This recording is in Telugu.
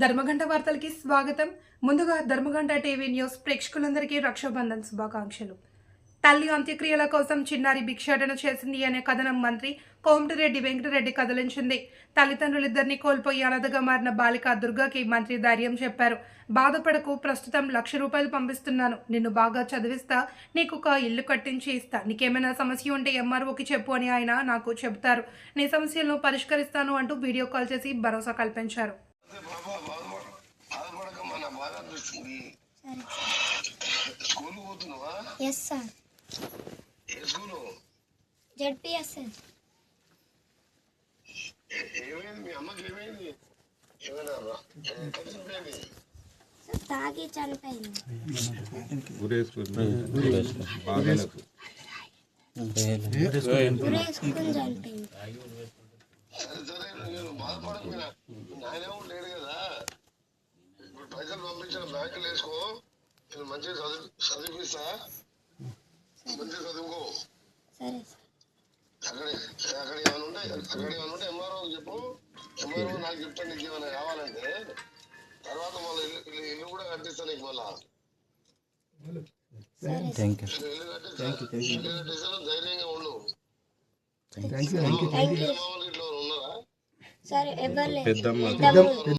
ధర్మగంట వార్తలకి స్వాగతం. ముందుగా ధర్మగంట టీవీ న్యూస్ ప్రేక్షకులందరికీ రక్షాబంధన్ శుభాకాంక్షలు. తల్లి అంత్యక్రియల కోసం చిన్నారి భిక్షాటన చేసింది అనే కథనం మంత్రి కోమటిరెడ్డి వెంకటరెడ్డి కదిలించింది. తల్లిదండ్రులిద్దరిని కోల్పోయి అనాథగా మారిన బాలిక దుర్గాకి మంత్రి ధైర్యం చెప్పారు. బాధపడకు ప్రస్తుతం లక్ష రూపాయలు పంపిస్తున్నాను. నిన్ను బాగా చదివిస్తా నీకు ఒక ఇల్లు కట్టించి ఇస్తా. నీకేమైనా సమస్య ఉంటే ఎంఆర్ఓకి చెప్పు అని ఆయన నాకు చెబుతారు. నీ సమస్యలను పరిష్కరిస్తాను అంటూ వీడియో కాల్ చేసి భరోసా కల్పించారు. అదే బాబా బాధపడ బాధపడకమ్మా నా బాధ అనిపిస్తుంది స్కూల్ పోతున్నావా ఎస్ సార్ ఏ స్కూలు జడ్పిఎస్ఎస్ ఏ- ఏమైంది పంపించిన బ్యాంకులు వేసుకో. నేను మంచిగా చదివి చదివిస్తా. మంచిగా చదువుకో. అక్కడ అక్కడ ఏమైనా ఉంటే అక్కడ ఏమైనా ఉంటే ఎంఆర్ఓ చెప్పు. ఎంఆర్ఓ నాకు చెప్తాను నీకు ఏమైనా కావాలంటే. తర్వాత మళ్ళీ ఇల్లు కూడా కట్టిస్తాను నీకు మళ్ళా. థ్యాంక్ యూ ఇల్లు కట్టిస్తాను ఇల్లు కట్టిస్తాను ధైర్యంగా ఉండు. పెద్దమ్మ.